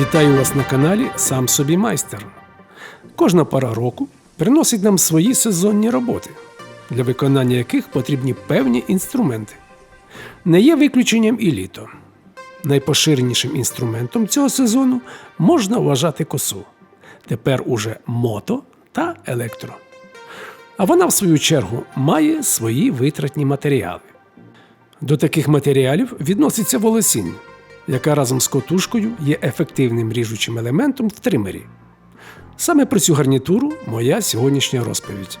Вітаю вас на каналі Сам собі майстер. Кожна пора року приносить нам свої сезонні роботи, для виконання яких потрібні певні інструменти. Не є виключенням і літо. Найпоширенішим інструментом цього сезону можна вважати косу. Тепер уже мото та електро. А вона, в свою чергу, має свої витратні матеріали. До таких матеріалів відноситься волосінь, яка разом з котушкою є ефективним ріжучим елементом в тримері. Саме про цю гарнітуру моя сьогоднішня розповідь.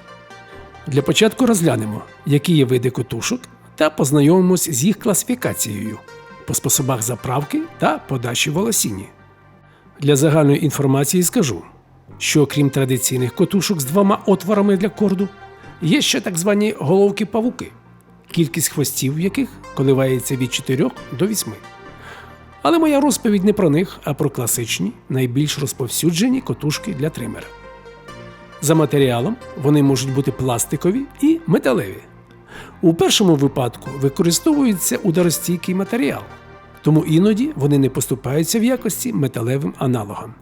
Для початку розглянемо, які є види котушок, та познайомимось з їх класифікацією по способах заправки та подачі волосіння. Для загальної інформації скажу, що крім традиційних котушок з двома отворами для корду, є ще так звані головки-павуки, кількість хвостів в яких коливається від 4 до 8. Але моя розповідь не про них, а про класичні, найбільш розповсюджені котушки для тримера. За матеріалом вони можуть бути пластикові і металеві. У першому випадку використовується ударостійкий матеріал, тому іноді вони не поступаються в якості металевим аналогам.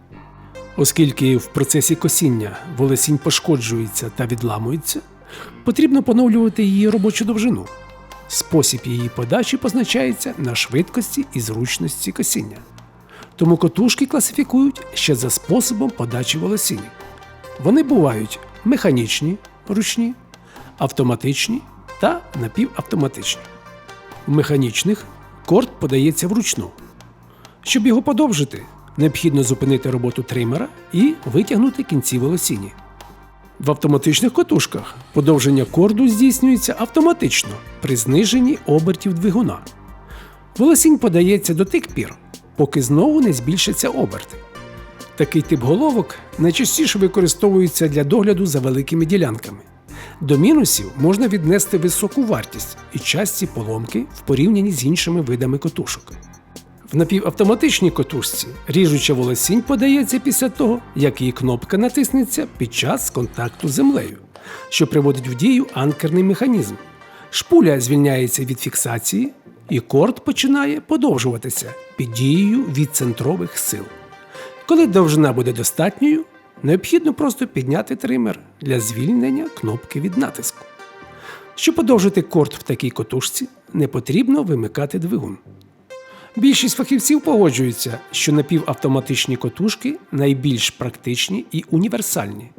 Оскільки в процесі косіння волосінь пошкоджується та відламується, потрібно поновлювати її робочу довжину. Спосіб її подачі позначається на швидкості і зручності косіння. Тому котушки класифікують ще за способом подачі волосіння. Вони бувають механічні, ручні, автоматичні та напівавтоматичні. У механічних корд подається вручну. Щоб його подовжити, необхідно зупинити роботу тримера і витягнути кінці волосіні. В автоматичних котушках подовження корду здійснюється автоматично при зниженні обертів двигуна. Волосінь подається до тих пір, поки знову не збільшаться оберти. Такий тип головок найчастіше використовується для догляду за великими ділянками. До мінусів можна віднести високу вартість і часті поломки в порівнянні з іншими видами котушок. В напівавтоматичній котушці ріжуча волосінь подається після того, як її кнопка натиснеться під час контакту з землею, що приводить в дію анкерний механізм. Шпуля звільняється від фіксації, і корд починає подовжуватися під дією відцентрових сил. Коли довжина буде достатньою, необхідно просто підняти тример для звільнення кнопки від натиску. Щоб подовжити корд в такій котушці, не потрібно вимикати двигун. Більшість фахівців погоджуються, що напівавтоматичні котушки найбільш практичні і універсальні.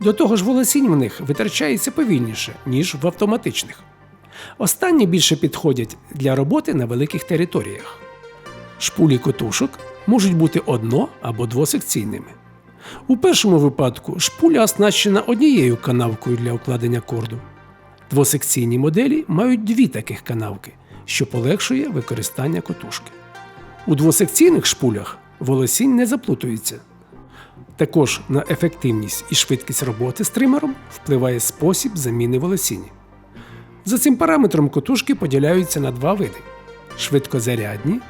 До того ж, волосінь в них витрачається повільніше, ніж в автоматичних. Останні більше підходять для роботи на великих територіях. Шпулі котушок можуть бути одно- або двосекційними. У першому випадку шпуля оснащена однією канавкою для укладення корду. Двосекційні моделі мають дві таких канавки, що полегшує використання котушки. У двосекційних шпулях волосінь не заплутується. Також на ефективність і швидкість роботи з тримером впливає спосіб заміни волосіння. За цим параметром котушки поділяються на два види: швидкозарядні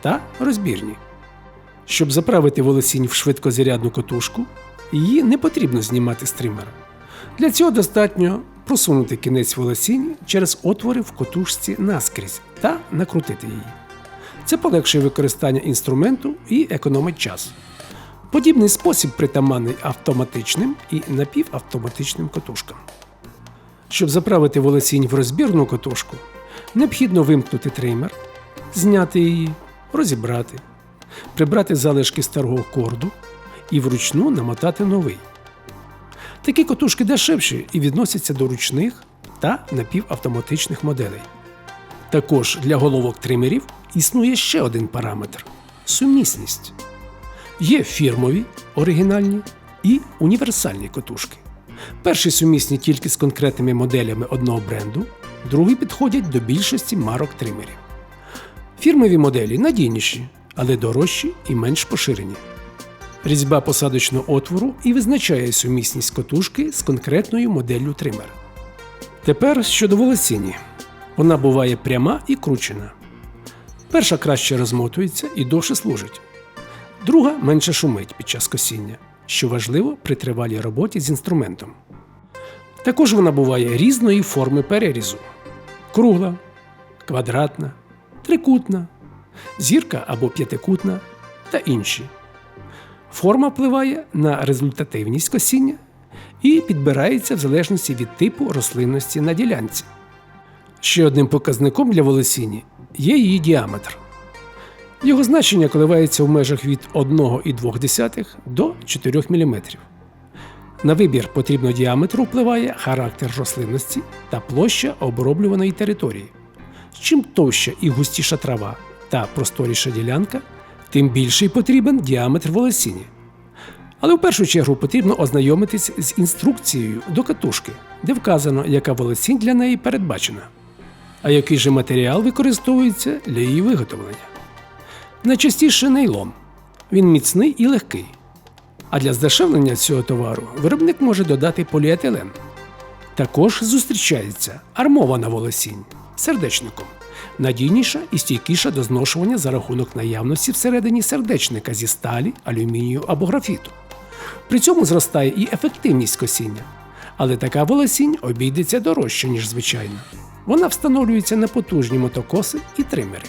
та розбірні. Щоб заправити волосінь в швидкозарядну котушку, її не потрібно знімати з тримера. Для цього достатньо просунути кінець волосінь через отвори в котушці наскрізь та накрутити її. Це полегшує використання інструменту і економить час. Подібний спосіб притаманний автоматичним і напівавтоматичним котушкам. Щоб заправити волосінь в розбірну котушку, необхідно вимкнути тример, зняти її, розібрати, прибрати залишки старого корду і вручну намотати новий. Такі котушки дешевші і відносяться до ручних та напівавтоматичних моделей. Також для головок тримерів існує ще один параметр сумісність. Є фірмові, оригінальні і універсальні котушки. Перші сумісні тільки з конкретними моделями одного бренду, другі підходять до більшості марок тримерів. Фірмові моделі надійніші, але дорожчі і менш поширені. Різьба посадочного отвору і визначає сумісність котушки з конкретною моделлю тримера. Тепер щодо волосіні. Вона буває пряма і кручена. Перша краще розмотується і довше служить. Друга менше шумить під час косіння, що важливо при тривалій роботі з інструментом. Також вона буває різної форми перерізу: кругла, квадратна, трикутна, зірка або п'ятикутна та інші. Форма впливає на результативність косіння і підбирається в залежності від типу рослинності на ділянці. Ще одним показником для волосіні є її діаметр. Його значення коливається в межах від 1,2 до 4 мм. На вибір потрібного діаметру впливає характер рослинності та площа оброблюваної території. Чим товща і густіша трава та просторіша ділянка, тим більший потрібен діаметр волосіні. Але в першу чергу потрібно ознайомитись з інструкцією до катушки, де вказано, яка волосінь для неї передбачена, а який же матеріал використовується для її виготовлення. Найчастіше нейлон. Він міцний і легкий. А для здешевлення цього товару виробник може додати поліетилен. Також зустрічається армована волосінь сердечником, надійніша і стійкіша до зношування за рахунок наявності всередині сердечника зі сталі, алюмінію або графіту. При цьому зростає і ефективність косіння. Але така волосінь обійдеться дорожче, ніж звичайна. Вона встановлюється на потужні мотокоси і тримери.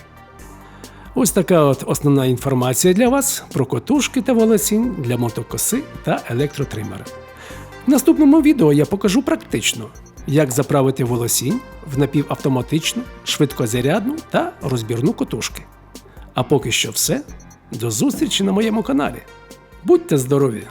Ось така от основна інформація для вас про котушки та волосінь для мотокоси та електротримера. В наступному відео я покажу практично, як заправити волосінь в напівавтоматичну, швидкозарядну та розбірну котушки. А поки що все. До зустрічі на моєму каналі. Будьте здорові!